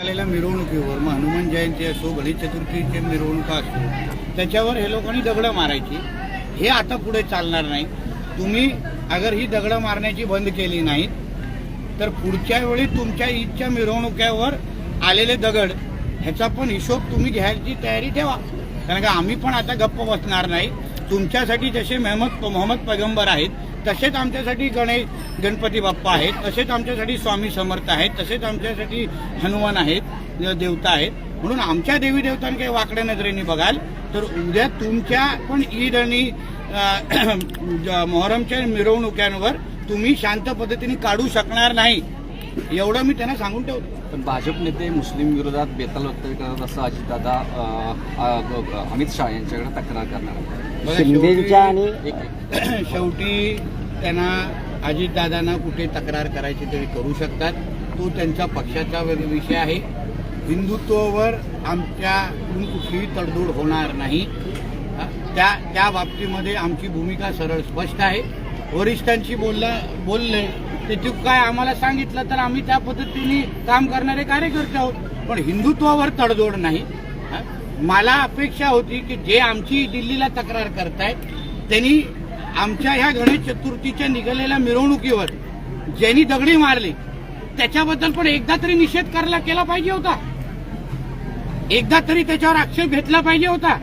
आलेल्या मिरवणुकीवर मग हनुमान जयंती असो गणेश चतुर्थीची मिरवणुका असो त्याच्यावर हे लोकांनी दगडं मारायची. हे आता पुढे चालणार नाही. तुम्ही अगर ही दगडं मारण्याची बंद केली नाहीत तर पुढच्या वेळी तुमच्या ईदच्या मिरवणुक्यावर आलेले दगड ह्याचा पण हिशोब तुम्ही घ्यायची तयारी ठेवा. कारण का आम्ही पण आता गप्प बसणार नाही. तुमच्यासाठी जसे मेहमद मोहम्मद पैगंबर आहेत तसेच आमच्यासाठी गणेश गणपती बाप्पा आहेत. तसेच आमच्यासाठी स्वामी समर्थ आहेत. तसेच आमच्यासाठी हनुमान आहेत देवता आहेत. म्हणून आमच्या देवी देवतांकडे वाकड्या नजरेने बघाल तर उद्या तुमच्या पण ईद आणि मोहरमच्या मिरवणुक्यांवर तुम्ही शांत पद्धतीने काढू शकणार नाही. एवढं मी त्यांना सांगून ठेवतो. पण भाजप नेते मुस्लिम विरोधात बेताल वक्तव्य करत असं अजितदादा अं, अमित शहा यांच्याकडे तक्रार करणार आहेत. बघा, शिंदेच्या आणि एक एक. शेवटी त्यांना अजितदादांना कुठे तक्रार करायची तरी करू शकतात. तो त्यांच्या पक्षाचा वेग- विषय आहे. हिंदुत्वावर आमच्याकडून कुठलीही तडजोड होणार नाही. त्या त्या बाबतीमध्ये आमची भूमिका सरळ स्पष्ट आहे. वरिष्ठांशी बोलला बोलले ते काय आम्हाला सांगितलं तर आम्ही त्या पद्धतीने काम करणारे कार्यकर्ते आहोत. पण हिंदुत्वावर तडजोड नाही. मला अपेक्षा होती की जे आमची दिल्लीला तक्रार करतायत त्यांनी आमच्या ह्या गणेश चतुर्थीच्या निघालेल्या मिरवणुकीवर ज्यांनी दगडी मारली त्याच्याबद्दल पण एकदा तरी निषेध करायला केला पाहिजे होता. एकदा तरी त्याच्यावर आक्षेप घेतला पाहिजे होता.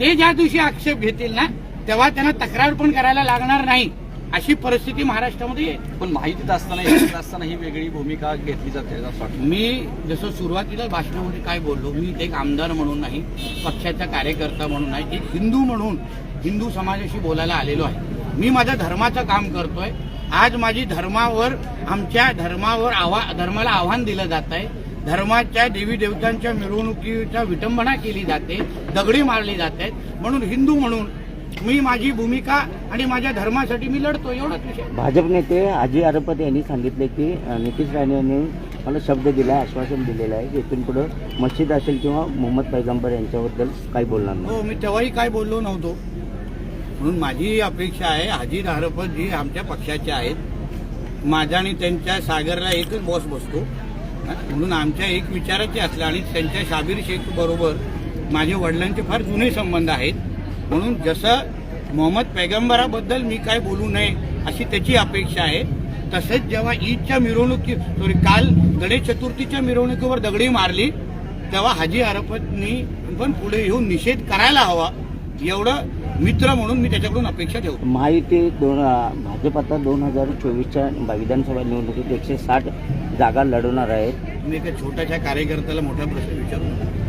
ते ज्या दिवशी आक्षेप घेतील ना तेव्हा त्यांना तक्रार पण करायला लागणार नाही. अशी परिस्थिती महाराष्ट्रामध्ये येईल पण माहितीत असताना असताना ही वेगळी भूमिका घेतली जाते असं वाटतं. मी जसं सुरुवातीला भाषणामध्ये काय बोललो मी एक आमदार म्हणून नाही पक्षाचा कार्यकर्ता म्हणून नाही एक हिंदू म्हणून हिंदू समाजाशी बोलायला आलेलो आहे. मी माझ्या धर्माचं काम करतोय. आज माझी धर्मावर आमच्या धर्मावर आव्हा धर्माला आव्हान दिलं जात आहे. धर्माच्या देवी देवतांच्या मिरवणुकीचा विटंबना केली जाते दगडी मारली जात आहेत. म्हणून हिंदू म्हणून मी माझी भूमिका आणि माझ्या धर्मासाठी मी लढतो एवढाच विषय. भाजप नेते अजय अरपत यांनी सांगितले की नितीश राणे यांनी मला शब्द दिला आश्वासन दिलेलं आहे की इथून पुढं मस्जिद असेल किंवा मोहम्मद पैगंबर यांच्याबद्दल काही बोलणार नाही. हो मी तेव्हाही काय बोललो नव्हतो. म्हणून माझी अपेक्षा आहे हाजी हरपत जी आमच्या पक्षाचे आहेत माझा आणि त्यांच्या सागरला एकच बॉस बसतो. म्हणून आमच्या एक विचाराचे असल्या आणि त्यांच्या शाबीर शेख बरोबर माझे वडिलांचे फार जुने संबंध आहेत. म्हणून जसं मोहम्मद पैगंबराबद्दल मी काय बोलू नये अशी त्याची अपेक्षा आहे तसेच जेव्हा ईदच्या मिरवणुकी सॉरी काल गणेश चतुर्थीच्या मिरवणुकीवर दगडी मारली तेव्हा हाजी अरफतनी पण पुढे येऊन निषेध करायला हवा एवढं मित्र म्हणून मी त्याच्याकडून अपेक्षा ठेवतो महायुती दोन भाजप आता दोन हजार चोवीसच्या विधानसभा निवडणुकीत एकशे साठ जागा लढवणार आहेत मी एका छोट्याशा कार्यकर्त्याला मोठा प्रश्न विचारू.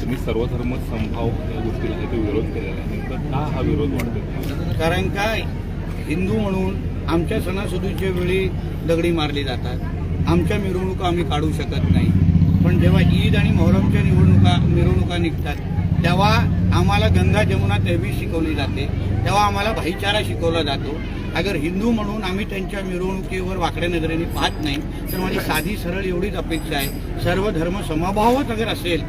तुम्ही सर्वधर्म संभाव या गोष्टीला तिथे विरोध केलेला आहे. नेमकं का हा विरोध वाढतो कारण काय? हिंदू म्हणून आमच्या सणासुदीच्या वेळी दगडी मारली जातात. आमच्या मिरवणुका आम्ही काढू शकत नाही. पण जेव्हा ईद आणि मोहरमच्या निवडणुका मिरवणुका निघतात तेव्हा आम्हाला गंगा जमुना तहबीज शिकवली जाते. तेव्हा आम्हाला भाईचारा शिकवला जातो. अगर हिंदू म्हणून आम्ही त्यांच्या मिरवणुकीवर वाकड्या नजरेने पाहत नाही तर माझी साधी सरळ एवढीच अपेक्षा आहे. सर्व धर्म समभावच अगर असेल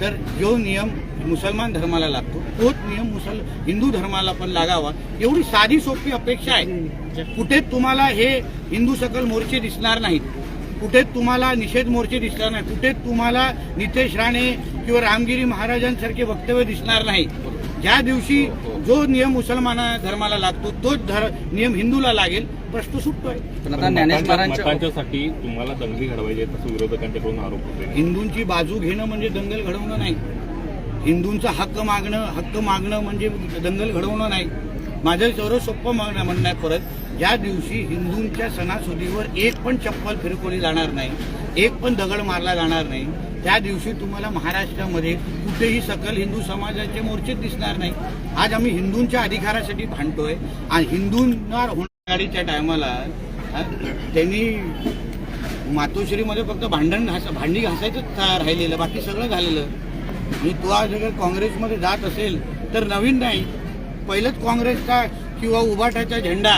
तर जो नियम मुसलमान धर्माला लागतो. तोच नियम मुसल हिंदू धर्माला पण लागावा. एवढी साधी सोपी अपेक्षा आहे. कुठे तुम्हाला हे हिंदू सकल मोर्चे दिसणार नाहीत. कुठे तुम्हाला निषेध मोर्चे दिसणार नाही कुठे तुम्हाला नितेश राणे किंवा रामगिरी महाराजांसारखे वक्तव्य दिसणार नाही ज्या दिवशी जो नियम मुसलमान धर्माला लागतो तोच धर नियम हिंदूला लागेल प्रश्न सुटतोय पण आता पण ज्ञानेश मतांच्या- महाराजांच्या मतांच्यासाठी तुम्हाला दंगली घडवायची असं विरोधकांच्याकडून आरोप होते हिंदूंची बाजू घेणं म्हणजे दंगल घडवणं नाही. हिंदूंचा हक्क मागणं हक्क मागणं म्हणजे दंगल घडवणं नाही. माझं सर्व सोपं मागणं म्हणणं आहे परत. ज्या दिवशी हिंदूंच्या सणासुदीवर एक पण चप्पल फिरकोली जाणार नाही. एक पण दगड मारला जाणार नाही. त्या दिवशी तुम्हाला महाराष्ट्रामध्ये कुठेही सकल हिंदू समाजाचे मोर्चे दिसणार नाही. आज आम्ही हिंदूंच्या अधिकारासाठी भांडतोय. आणि हिंदूंना होणाऱ्या टायमाला त्यांनी मातोश्रीमध्ये फक्त भांडण घास भांडी घासायचंच राहिलेलं. बाकी सगळं झालेलं. आणि तो आज जर काँग्रेसमध्ये जात असेल तर नवीन नाही. पहिलंच काँग्रेसचा किंवा उभाटाचा झेंडा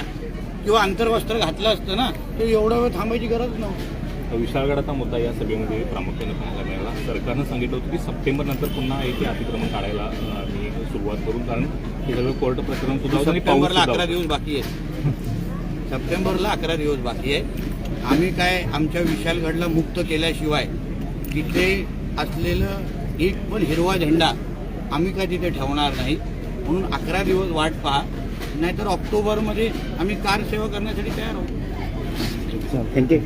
किंवा आंतरवस्त्र घातलं असतं ना तर एवढा वेळ थांबायची गरज नव्हती. विशाळगडाचा मुद्दा या सभेमध्ये प्रामुख्याने पाहायला मिळाला. सरकारनं सांगितलं होतं की सप्टेंबर नंतर पुन्हा एक अतिक्रमण काढायला आम्ही सुरुवात करू. कारण हे सगळं कोर्ट प्रकरण सुद्धा सप्टेंबरला अकरा. दिवस बाकी आहे सप्टेंबरला अकरा दिवस बाकी आहे आम्ही काय आमच्या विशालगडला मुक्त केल्याशिवाय तिथे असलेलं एक पण हिरवा झेंडा आम्ही काय तिथे ठेवणार नाही. म्हणून अकरा दिवस वाट पहा. नाहीतर ऑक्टोबरमध्ये आम्ही कार सेवा करण्यासाठी तयार आहोत. थँक्यू